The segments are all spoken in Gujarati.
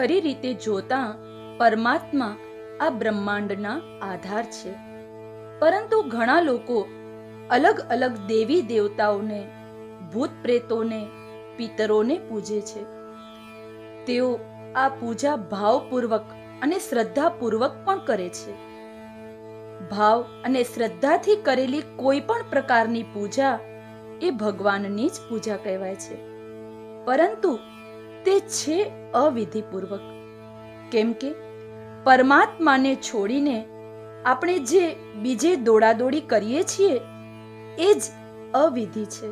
ખરી રીતે જોતા પરમાત્મા આ બ્રહ્માંડના આધાર છે. પરંતુ ઘણા લોકો અલગ અલગ દેવી દેવતાઓને, ભૂત પ્રેતોને, પિતરોને પૂજે છે. તેઓ આ પૂજા ભાવપૂર્વક અને શ્રદ્ધાપૂર્વક પણ કરે છે. ભાવ અને શ્રદ્ધાથી કરેલી કોઈ પણ પ્રકારની પૂજા એ ભગવાનની જ પૂજા કહેવાય છે. પરંતુ તે છે અવિધિપૂર્વક. કેમ કે પરમાત્માને છોડીને આપણે જે બીજે દોડાદોડી કરીએ છીએ, એ જ અવિધિ છે.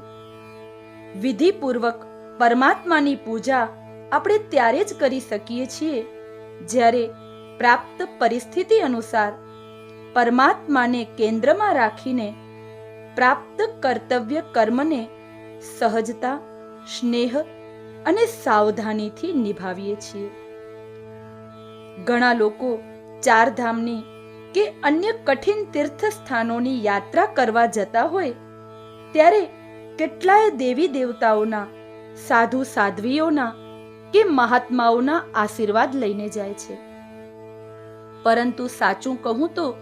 વિધિપૂર્વક પરમાત્માની પૂજા આપણે ત્યારે જ કરી શકીએ છીએ, જ્યારે પ્રાપ્ત પરિસ્થિતિ અનુસાર પરમાત્માને કેન્દ્રમાં રાખીને પ્રાપ્ત કર્તવ્ય કર્મને સહજતા, સ્નેહ અને સાવધાનીથી નિભાવીએ છીએ. ઘણા લોકો ચારધામની કે અન્ય કઠિન તીર્થ સ્થાનોની યાત્રા કરવા જતા હોય, ત્યારે કેટલાય દેવી દેવતાઓના, સાધુ સાધ્વીઓના કે મહાત્માઓના આશીર્વાદ લઈને જાય છે. પરંતુ સાચું કહું તો,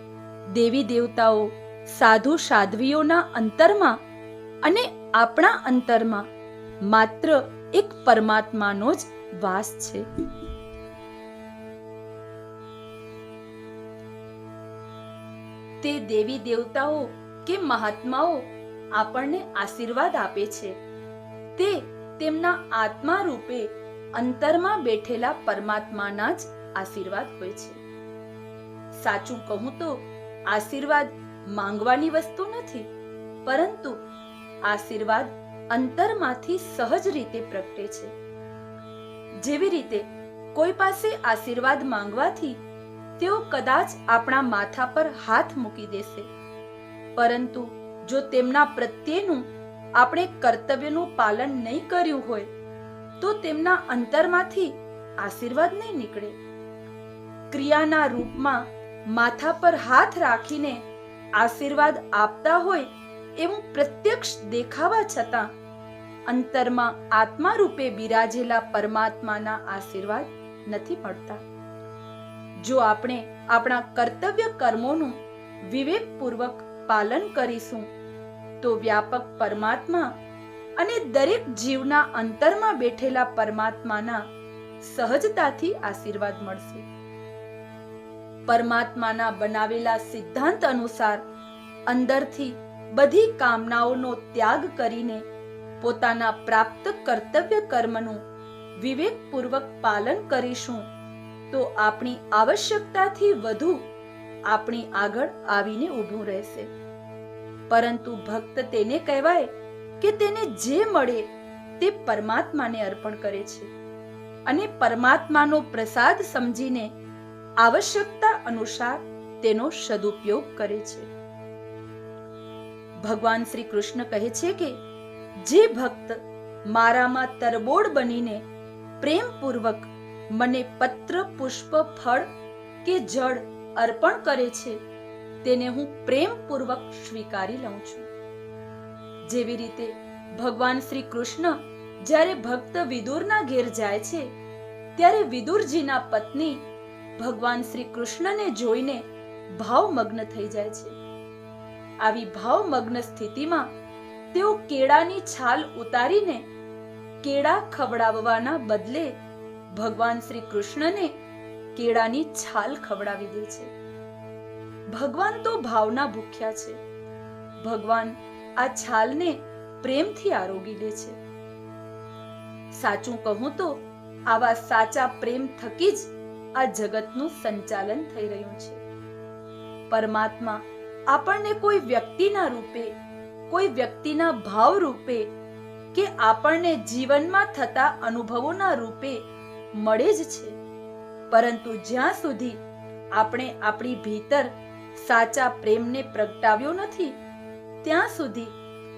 દેવી દેવતાઓ, સાધુ સાધ્વીઓના અંતરમાં અને આપણા અંતરમાં માત્ર એક પરમાત્માનો જ વાસ છે. તે દેવી દેવતાઓ કે મહાત્માઓ આપણને આશીર્વાદ આપે છે. તે તેમના આત્મા રૂપે અંતરમાં બેઠેલા પરમાત્માના જ આશીર્વાદ હોય છે. સાચું કહું તો આશીર્વાદ માંગવાની વસ્તુ નથી, પરંતુ આશીર્વાદ અંતરમાંથી સહજ રીતે પ્રગટે છે. જેવી રીતે કોઈ પાસે આશીર્વાદ માંગવાથી તેઓ કદાચ આપણા માથા પર હાથ મૂકી દેશે. પરંતુ જો તેમના પ્રત્યેનું આપણે કર્તવ્યનું પાલન નહીં કર્યું હોય, તો તેમના અંતરમાંથી આશીર્વાદ નહીં નીકળે. ક્રિયાના રૂપમાં માથા પર હાથ રાખીને આશીર્વાદ આપતા હોય એવું પ્રત્યક્ષ દેખાવા છતાં અંતરમાં આત્મા રૂપે બિરાજેલા પરમાત્માના આશીર્વાદ નથી મળતા. જો આપણે આપણા કર્તવ્ય કર્મોનું વિવેકપૂર્વક પાલન કરીશું, તો વ્યાપક પરમાત્મા અને દરેક જીવના અંતરમાં બેઠેલા પરમાત્માના સહજતાથી આશીર્વાદ મળશે. પરમાત્માના બનાવેલા સિદ્ધાંત અનુસાર અંદરથી બધી કામનાઓનો ત્યાગ કરીને પોતાના પ્રાપ્ત કર્તવ્ય કર્મનું વિવેકપૂર્વક પાલન કરીશું, તો આપણી આવશ્યકતાથી વધુ આપણી આગળ આવીને ઊભું રહેશે. પરંતુ ભક્ત તેને કહેવાય કે તેને જે મળે તે પરમાત્માને અર્પણ કરે છે અને પરમાત્માનો પ્રસાદ સમજીને આવશ્યકતા અનુસાર તેનો સદુપયોગ કરે છે. ભગવાન શ્રી કૃષ્ણ કહે છે કે, જે ભક્ત મારામાં તરબોળ બનીને પ્રેમપૂર્વક મને પત્ર, પુષ્પ, ફળ કે જળ અર્પણ કરે છે, તેને હું પ્રેમપૂર્વક સ્વીકારી લઉં છું. જેવી રીતે ભગવાન શ્રી કૃષ્ણ જ્યારે ભક્ત વિદુરના ઘેર જાય છે, ત્યારે વિદુરજીના પત્ની ભગવાન શ્રી કૃષ્ણને જોઈને ભાવમગ્ન થઈ જાય છે. આવી ભાવમગ્ન સ્થિતિમાં તેઓ કેળાની છાલ ઉતારીને કેળા ખવડાવવાના બદલે ભગવાન શ્રી કૃષ્ણને કેળાની છાલ ખવડાવી દે છે. ભગવાન તો ભાવના ભૂખ્યા છે. ભગવાન આ છાલને પ્રેમથી આરોગી લે છે. સાચું કહું તો આવા સાચા પ્રેમ થકી જ આ જગતનું સંચાલન થઈ રહ્યું છે. પરમાત્મા આપણને કોઈ વ્યક્તિના રૂપે, કોઈ વ્યક્તિના ભાવ રૂપે કે આપણને જીવનમાં થતા અનુભવોના રૂપે મળે જ છે. પરંતુ જ્યાં સુધી આપણે આપણી ભીતર સાચા પ્રેમને પ્રગટાવ્યો નથી, ત્યાં સુધી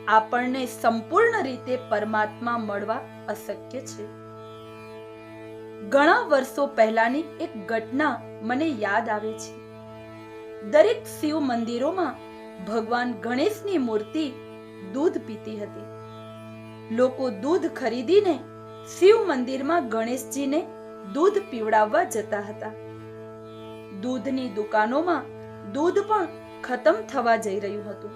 આપણને સંપૂર્ણ રીતે પરમાત્મા મળવા અશક્ય છે. ઘણા વર્ષો પહેલાની એક ઘટના મને યાદ આવે છે. દરેક શિવ મંદિરોમાં ભગવાન ગણેશની મૂર્તિ દૂધ પીતી હતી. લોકો દૂધ ખરીદીને શિવ મંદિરમાં ગણેશજીને દૂધ પીવડાવવા જતા હતા. દૂધની દુકાનોમાં દૂધ પણ ખતમ થવા જઈ રહ્યું હતું.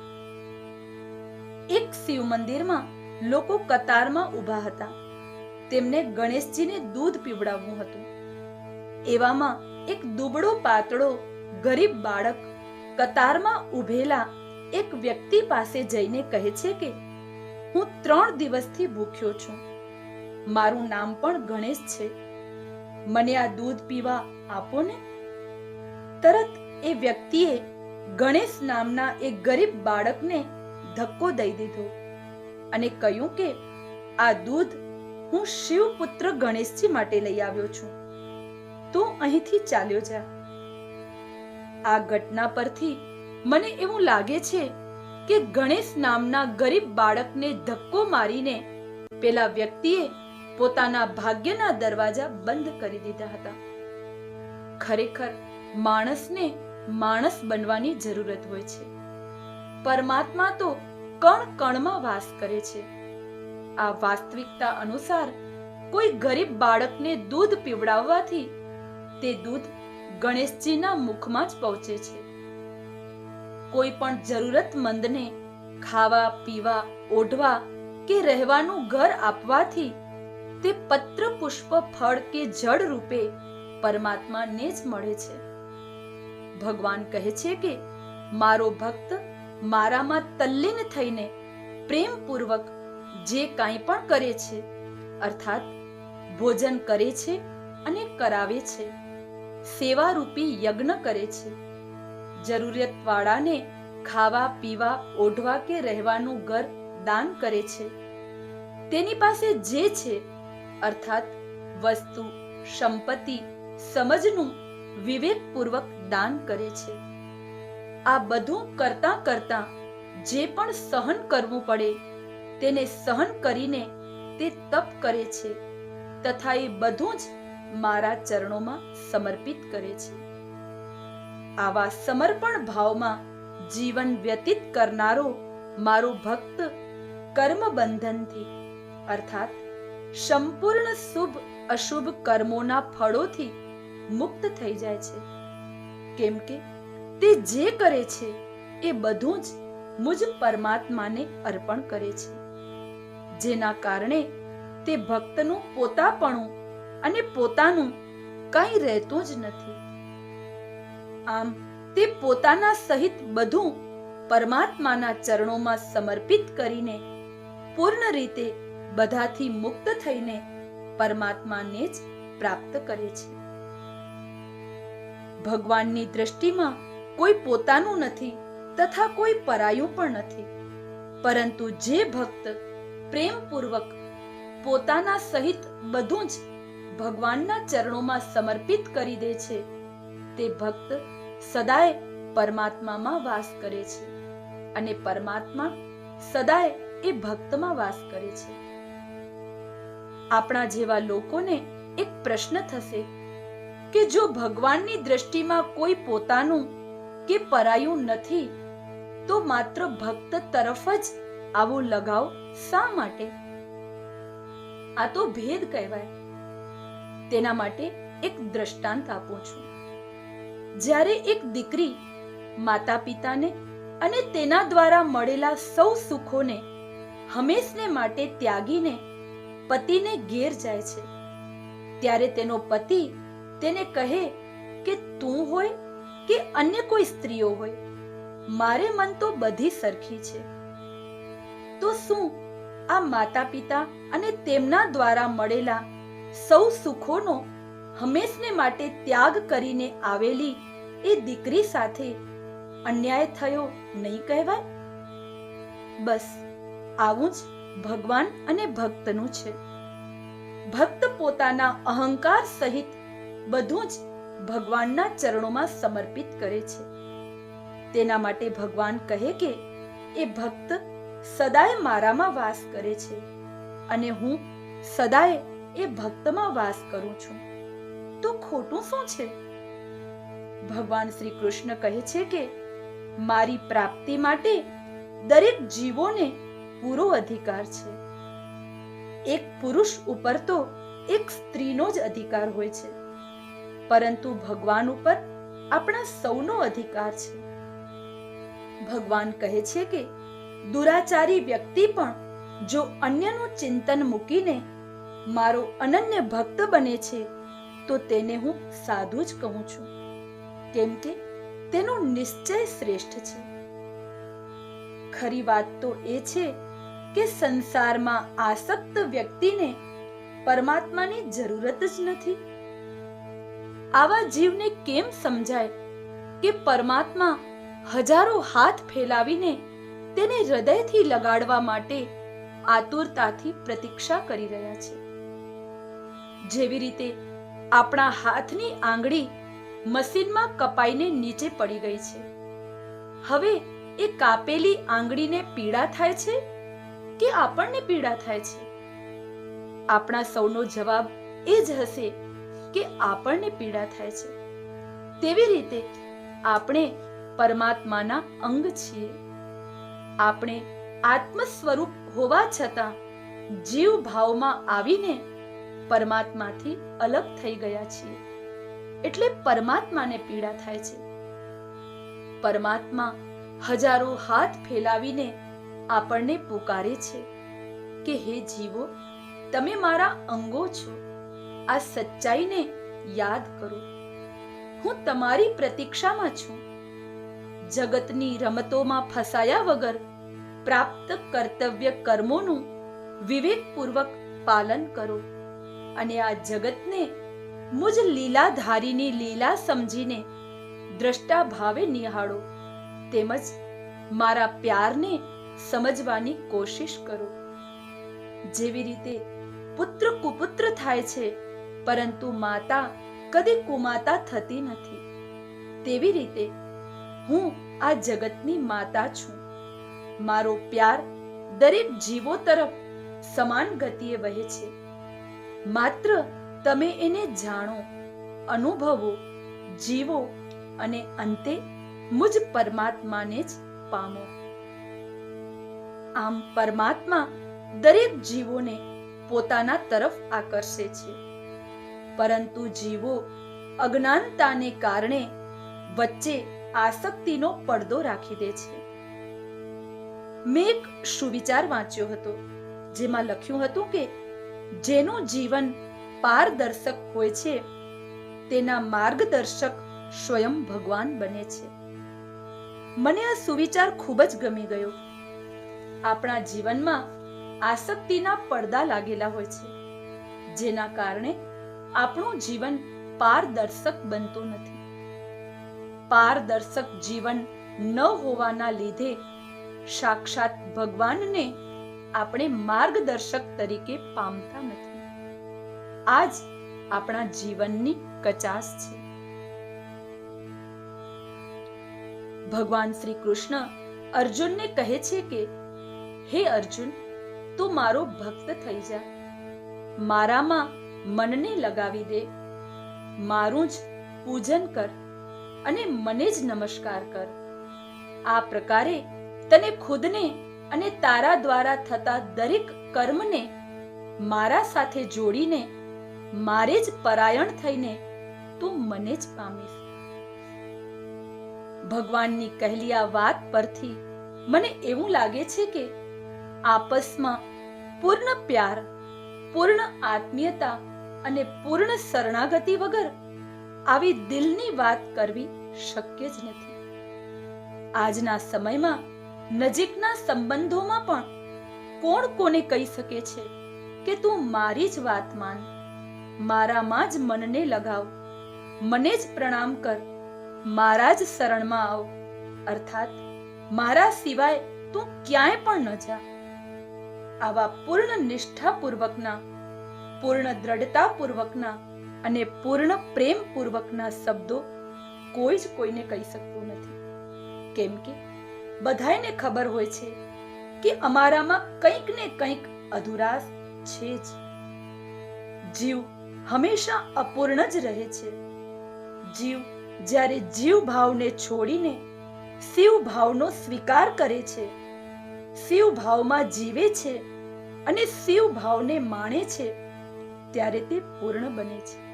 એક શિવ મંદિરમાં લોકો કતારમાં ઊભા હતા. તેમને ગણેશજીને દૂધ પીવડાવવું હતું. એવામાં એક દુબળો પાતળો ગરીબ બાળક કતારમાં ઉભેલા એક વ્યક્તિ પાસે જઈને કહે છે કે, હું ત્રણ દિવસથી ભૂખ્યો છું. મારું નામ પણ ગણેશ છે. મને આ દૂધ પીવા આપો ને. તરત એ વ્યક્તિએ ગણેશ નામના એક ગરીબ બાળકને ધક્કો દઈ દીધો અને કહ્યું કે, આ દૂધ હું શિવપુત્ર ગણેશજી માટે લઈ આવ્યો છું. તું અહીંથી ચાલ્યો જા. આ ઘટના પરથી મને એવું લાગે છે કે ગણેશ નામના ગરીબ બાળકને ધક્કો મારીને પેલા વ્યક્તિએ પોતાના ભાગ્યના દરવાજા બંધ કરી દીધા હતા. ખરેખર માણસને માણસ બનવાની જરૂરત હોય છે. પરમાત્મા તો કણ કણમાં વાસ કરે છે. આ વાસ્તવિકતા અનુસાર કોઈ ગરીબ બાળકને દૂધ પીવડાવવાથી તે દૂધ ગણેશજીના મુખમાં જ પહોંચે છે. કોઈ પણ જરૂરતમંદને ખાવા, પીવા, ઓઢવા કે રહેવાનું ઘર આપવાથી તે પત્ર, પુષ્પ, ફળ કે જળ રૂપે પરમાત્માને જ મળે છે. ભગવાન કહે છે કે, મારો ભક્ત મારામાં તલ્લીન થઈને પ્રેમપૂર્વક જે કાંઈ પણ કરે છે, અર્થાત ભોજન કરે છે અને કરાવે છે. સેવારૂપી યજ્ઞ કરે છે. જરૂરિયાતવાળાને ખાવા, પીવા, ઓઢવા કે રહેવાનું ઘર દાન કરે છે. તેની પાસે જે છે, અર્થાત વસ્તુ, સંપત્તિ, સમજનું વિવેકપૂર્વક દાન કરે છે. આ બધું કરતા કરતા જે પણ સહન કરવું પડે, તેને સહન કરીને તે તપ કરે છે. તથા એ બધું જ મારા ચરણોમાં સમર્પિત કરે છે. આવા સમર્પણ ભાવમાં જીવન વ્યતીત કરનારો મારો ભક્ત કર્મ અર્થાત સંપૂર્ણ શુભ અશુભ કર્મોના ફળોથી મુક્ત થઈ જાય છે. કેમ કે તે જે કરે છે એ બધું જ મુજ પરમાત્માને અર્પણ કરે છે. જેના કારણે તે ભક્તનું પોતાપણું અને પોતાનું કંઈ રહેતું જ નથી. આમ તે પોતાના સહિત બધું પરમાત્માના ચરણોમાં સમર્પિત કરીને પૂર્ણ રીતે બધાથી મુક્ત થઈને પરમાત્માને જ પ્રાપ્ત કરે છે. ભગવાનની દ્રષ્ટિમાં કોઈ પોતાનું નથી તથા કોઈ પરાયું પણ નથી. પરંતુ જે ભક્ત પ્રેમપૂર્વક પોતાના સહિત બધું જ ભગવાનના ચરણોમાં સમર્પિત કરી દે છે. તે ભક્ત સદાય પરમાત્મામાં વાસ કરે છે અને પરમાત્મા સદાય એ ભક્તમાં વાસ કરે છે. આપણા જેવા લોકોને એક પ્રશ્ન થશે કે જો ભગવાનની દ્રષ્ટિમાં કોઈ પોતાનું કે પરાયું નથી, તો માત્ર ભક્ત તરફ જ આવો લગાવ શા માટે? આ તો ભેદ કહેવાય. તેના માટે એક દ્રષ્ટાંત આપું છું. જ્યારે એક દીકરી માતા પિતાને અને તેના દ્વારા મળેલા સૌ સુખોને હંમેશને માટે ત્યાગીને પતિને ઘેર જાય છે, ત્યારે તેનો પતિ તેને કહે કે તું હોય કે અન્ય કોઈ સ્ત્રીઓ હોય, મારે મન તો બધી સરખી છે. તો શું આ માતા પિતા અને તેમના દ્વારા મળેલા સૌ સુખોનો હંમેશને માટે ત્યાગ કરીને આવેલી એ દીકરી સાથે અન્યાય થયો નહીં કહેવાય? બસ, આવું જ ભગવાન અને ભક્તનું છે. ભક્ત પોતાના અહંકાર સહિત બધું જ ભગવાનના ચરણોમાં સમર્પિત કરે છે. તેના માટે ભગવાન કહે કે, એ ભક્ત સદાય મારામાં વાસ કરે છે અને હું સદાય એ ભક્તમાં વાસ કરું છું. તો ખોટું શું છે? ભગવાન શ્રી કૃષ્ણ કહે છે કે, મારી પ્રાપ્તિ માટે દરેક જીવોને પૂરો અધિકાર છે. એક પુરુષ ઉપર તો એક સ્ત્રીનો જ અધિકાર હોય છે. પરંતુ ભગવાન ઉપર આપણા સૌનો અધિકાર છે. ભગવાન કહે છે કે, દુરાચારી વ્યક્તિ પણ જો અન્યનું ચિંતન મૂકીને મારો અનન્ય ભક્ત બને છે, તો તેને હું સાધુ જ કહું છું. કેમ કે તેનો નિશ્ચય શ્રેષ્ઠ છે. ખરી વાત તો એ છે કે સંસારમાં આસક્ત વ્યક્તિને પરમાત્માની જરૂરત જ નથી. આવા જીવને કેમ સમજાય કે પરમાત્મા હજારો હાથ ફેલાવીને તેને હૃદયથી લગાડવા માટે આતુરતાથી પ્રતીક્ષા કરી રહ્યા છે? જેવી રીતે આપણા હાથની આંગળી મશીનમાં કપાઈને નીચે પડી ગઈ છે. હવે એ કાપેલી આંગળીને પીડા થાય છે કે આપણને પીડા થાય છે? આપણા સૌનો જવાબ એ જ હશે કે આપણને પીડા થાય છે. તેવી રીતે આપણે પરમાત્માના અંગ છીએ. આપણે આત્મ સ્વરૂપ હોવા છતાં જીવ ભાવમાં આવીને પરમાત્માથી અલગ થઈ ગયા છીએ. એટલે પરમાત્માને પીડા થાય છે. પરમાત્મા હજારો હાથ ફેલાવીને આપણને પુકારે છે કે, હે જીવો, તમે મારા અંગો છો. આ સચ્ચાઈને યાદ કરો. હું તમારી પ્રતીક્ષામાં છું. જગતની રમતોમાં ફસાયા વગર પ્રાપ્ત કર્તવ્ય કર્મોનું વિવેકપૂર્વક પાલન કરો. અને આ જગતને મુજ લીલાધારીની લીલા સમજીને દ્રષ્ટા ભાવે નિહાળો. તેમજ મારા પ્યારને સમજવાની કોશિશ કરો. જેવી રીતે પુત્ર કુપુત્ર થાય છે, પરંતુ માતા કદી કુમાતા થતી નથી. તેવી રીતે હું આ જગતની માતા છું. મારો પ્યાર દરેક જીવો તરફ સમાન ગતિએ વહે છે. માત્ર તમે એને જાણો, અનુભવો, જીવો અને અંતે મુજ પરમાત્માને જ પામો. આમ પરમાત્મા દરેક જીવોને પોતાના તરફ આકર્ષે છે. પરંતુ જીવો અજ્ઞાનતાને કારણે વચ્ચે આસક્તિનો પડદો રાખી દે છે. મેં એક સુવિચાર વાંચ્યો હતો, જેમાં લખ્યું હતું કે જેનું જીવન પારદર્શક હોય છે, તેના માર્ગદર્શક સ્વયં ભગવાન બને છે. મને આ સુવિચાર ખૂબ જ ગમી ગયો. આપણા જીવનમાં આસક્તિના પડદા લાગેલા હોય છે, જેના કારણે આપણું જીવન પારદર્શક બનતું નથી. પારદર્શક જીવન ન હોવાના લીધે સાક્ષાત ભગવાનને આપણે માર્ગદર્શક તરીકે પામતા નથી. આજ આપણા જીવનની કચાસ છે. ભગવાન શ્રી કૃષ્ણ અર્જુનને કહે છે કે, હે અર્જુન, તું મારો ભક્ત થઈ જા. મારામાં મનને લગાવી દે. મારું જ પૂજન કર અને મને જ નમસ્કાર કર. આ પ્રકારે તને ખુદને અને તારા દ્વારા થતા દરેક કર્મને મારા સાથે જોડીને, મારે જ પરાયણ થઈને તું મને જ પામીશ. ભગવાનની કહેલી આ વાત પરથી મને એવું લાગે છે કે આપસમાં પૂર્ણ પ્યાર, પૂર્ણ આત્મીયતા અને પૂર્ણ શરણાગતિ વગર આવી દિલની વાત કરવી શક્ય જ નથી. આજના સમયમાં નજીકના સંબંધોમાં પણ કોણ કોને કહી શકે છે કે તું મારી જ વાત માન? મારામાં જ મનને લગાવ. મને જ પ્રણામ કર. મારા જ શરણમાં આવ. અર્થાત, મારા સિવાય તું ક્યાંય પણ ન જા. આવા પૂર્ણ નિષ્ઠાપૂર્વકના, પૂર્ણ દ્રઢતાપૂર્વકના અને પૂર્ણ પ્રેમપૂર્વકના શબ્દો કોઈ જ કોઈને કહી શકતું નથી. કેમ કે બધાયને ખબર હોય છે કે અમારામાં કંઈક ને કંઈક અધુરાશ છે જ. જીવ હંમેશા અપૂર્ણ જ રહે છે. જીવ જ્યારે જીવ ભાવને છોડીને શિવ ભાવનો સ્વીકાર કરે છે, શિવ ભાવમાં જીવે છે અને શિવ ભાવને માણે છે, ત્યારે તે પૂર્ણ બને છે.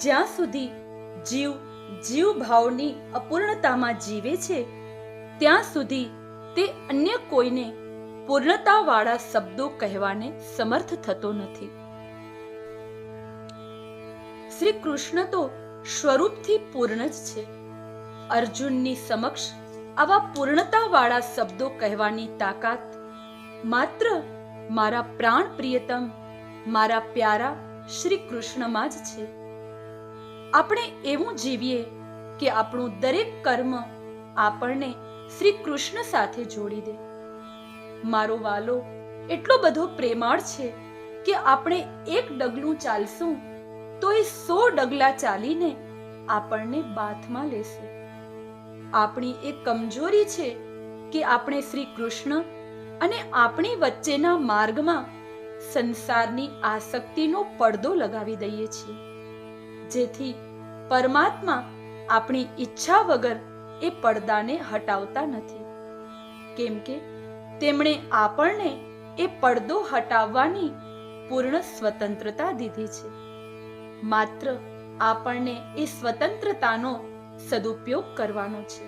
જ્યાં સુધી જીવ જીવ ભાવની અપૂર્ણતામાં જીવે છે, ત્યાં સુધી તે અન્ય કોઈને પૂર્ણતાવાળા શબ્દો કહેવાને સમર્થ થતો નથી. શ્રી કૃષ્ણ તો સ્વરૂપથી પૂર્ણ જ છે. અર્જુનની સમક્ષ આવા પૂર્ણતાવાળા શબ્દો કહેવાની તાકાત માત્ર મારા પ્રાણ પ્રિયતમ, મારા પ્યારા શ્રી કૃષ્ણમાં જ છે. આપણે એવું જીવીએ કે આપણું દરેક કર્મ આપણને શ્રી કૃષ્ણ સાથે જોડી દે. મારો વાલો, એટલો બધો પ્રેમાળ છે કે આપણે એક ડગલું ચાલશું તો એ સો ડગલા ચાલીને આપણને બાથમાં લેશે. આપણી એક કમજોરી છે કે આપણે શ્રી કૃષ્ણ અને આપણી વચ્ચેના માર્ગમાં સંસારની આસક્તિનો પડદો લગાવી દઈએ છીએ. જેથી પરમાત્મા આપણી ઈચ્છા વગર એ પડદાને હટાવતા નથી. કેમ કે તેમણે આપણને એ પડદો હટાવવાની પૂર્ણ સ્વતંત્રતા દીધી છે. માત્ર આપણને એ સ્વતંત્રતાનો સદુપયોગ કરવાનો છે.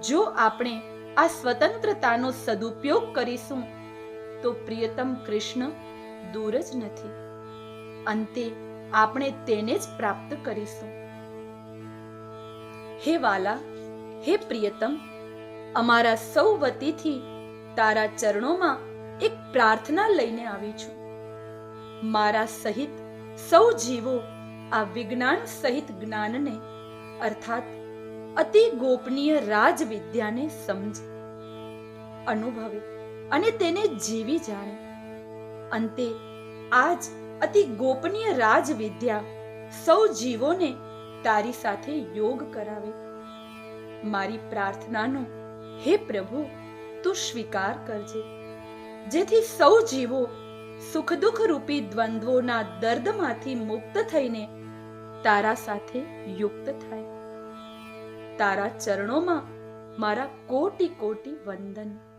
જો આપણે આ સ્વતંત્રતાનો સદુપયોગ કરીશું, તો પ્રિયતમ કૃષ્ણ દૂર જ નથી. અંતે આપણે તેને જ પ્રાપ્ત કરીશું. હે વાલા, હે પ્રિયતમ, અમારા સૌ વતીથી તારા ચરણોમાં એક પ્રાર્થના લઈને આવી છું. મારા સહિત સૌ જીવો આ વિજ્ઞાન સહિત જ્ઞાનને, અર્થાત અતિ ગોપનીય રાજ વિદ્યાને સમજ, અનુભવે અને તેને જીવી જાણે. અંતે આજ અતિ ગોપનીય રાજ વિદ્યા સૌ જીવોને તારી સાથે યોગ કરાવે. મારી પ્રાર્થનાનો, હે પ્રભુ, તું સ્વીકાર કરજે. જેથી સૌ જીવો સુખ દુઃખ રૂપી દ્વંદ્વોના દર્દમાંથી મુક્ત થઈને તારા સાથે યુક્ત થાય. તારા ચરણોમાં મારા કોટી કોટી વંદન.